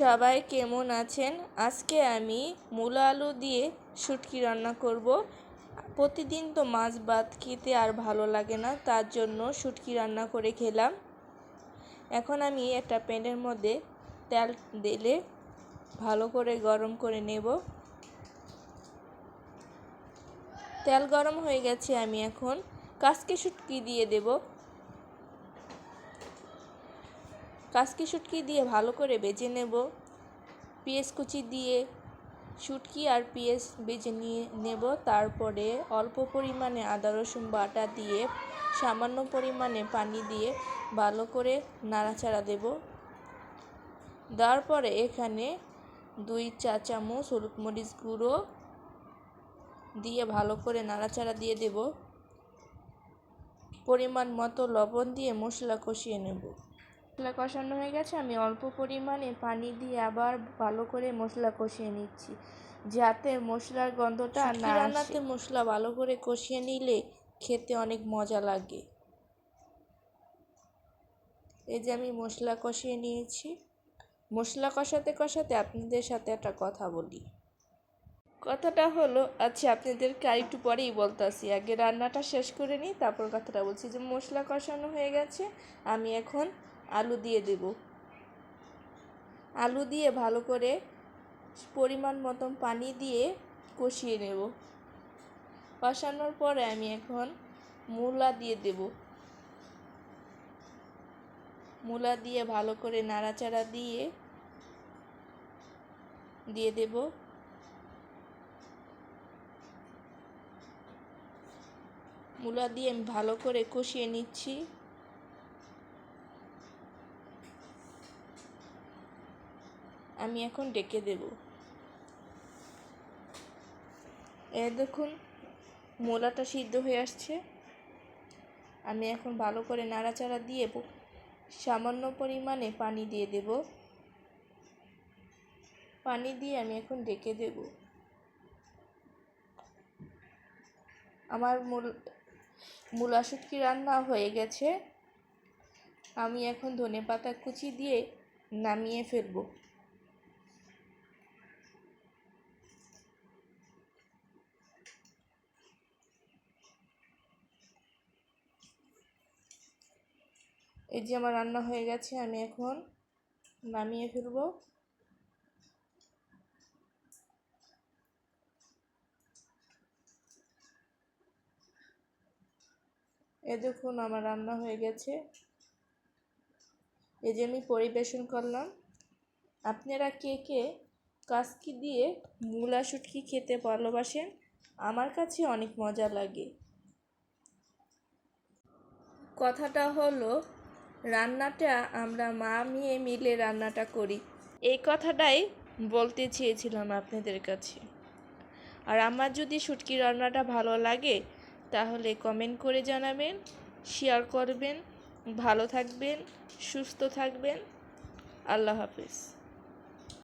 সবাই কেমন আছেন? আজকে আমি মূলা আলু দিয়ে শুটকি রান্না করব। প্রতিদিন তো মাছ ভাত খেতে আর ভালো লাগে না, তার জন্য শুটকি রান্না করে খেলাম। এখন আমি একটা প্যানের মধ্যে তেল দিলে ভালো করে গরম করে নেব। তেল গরম হয়ে গেছে আমি এখন। কাসকি শুটকি দিয়ে দেব। কাসকি শুটকি দিয়ে ভালো করে বেজে নেব। পেঁয়াজ কুচি দিয়ে শুটকি আর পেঁয়াজ বেজে নিয়ে নেব। তারপরে অল্প পরিমাণে আদা, রসুন বাটা দিয়ে সামান্য পরিমাণে পানি দিয়ে ভালো করে নাড়াচাড়া দেব। দেওয়ার পরে এখানে দুই চা চামচ হলুদ মরিচ গুঁড়ো দিয়ে ভালো করে নাড়াচাড়া দিয়ে দেব। পরিমাণ মতো লবণ দিয়ে মশলা কষিয়ে নেব। মশলা কষানো হয়ে গেছে আমি অল্প পরিমাণে পানি দিয়ে আবার ভালো করে মশলা কষিয়ে নিচ্ছি যাতে মশলার গন্ধটা না রান্নাতে মশলা ভালো করে কষিয়ে নিলে খেতে অনেক মজা লাগে। এই যে আমি মশলা কষিয়ে নিয়েছি। মশলা কষাতে কষাতে আপনাদের সাথে একটা কথা বলি। কথাটা হলো আচ্ছা আপনাদেরকে আর একটু পরেই বলতেছি। আগে রান্নাটা শেষ করে নিই তারপর কথাটা বলছি যে মশলা কষানো হয়ে গেছে আমি এখন আলু দিয়ে দেব। আলু দিয়ে ভালো করে পরিমাণ মতন পানি দিয়ে কষিয়ে নেব। কষানোর পরে আমি এখন মূলা দিয়ে দেব। মূলা দিয়ে ভালো করে নাড়াচাড়া দিয়ে দিয়ে দেব। মূলা দিয়ে আমি ভালো করে কষিয়ে নিচ্ছি। আমি এখন ডেকে দেব। এ দেখুন, মূলাটা সিদ্ধ হয়ে আসছে। আমি এখন ভালো করে নাড়াচাড়া দিয়ে সামান্য পরিমাণে পানি দিয়ে দেব। পানি দিয়ে আমি এখন ডেকে দেব। আমার মূল মূলা শুটকি রান্না হয়ে গেছে। আমি এখন ধনে পাতা কুচি দিয়ে নামিয়ে ফেলব। এই যে আমার রান্না হয়ে গেছে, আমি এখন নামিয়ে ফেলব। এ দেখুন, আমার রান্না হয়ে গেছে। এই যে আমি পরিবেশন করলাম। আপনারা কে কে কাসকি দিয়ে মূলা শুটকি খেতে ভালোবাসেন? আমার কাছে অনেক মজা লাগে। কথাটা হলো রান্নাটা আমরা মা, মেয়ে মিলে রান্নাটা করি। এই কথাটাই বলতে চেয়েছিলাম আপনাদের কাছে। আর আমার যদি শুটকি রান্নাটা ভালো লাগে, তাহলে কমেন্ট করে জানাবেন শেয়ার করবেন, ভালো থাকবেন, সুস্থ থাকবেন। আল্লাহ হাফিজ।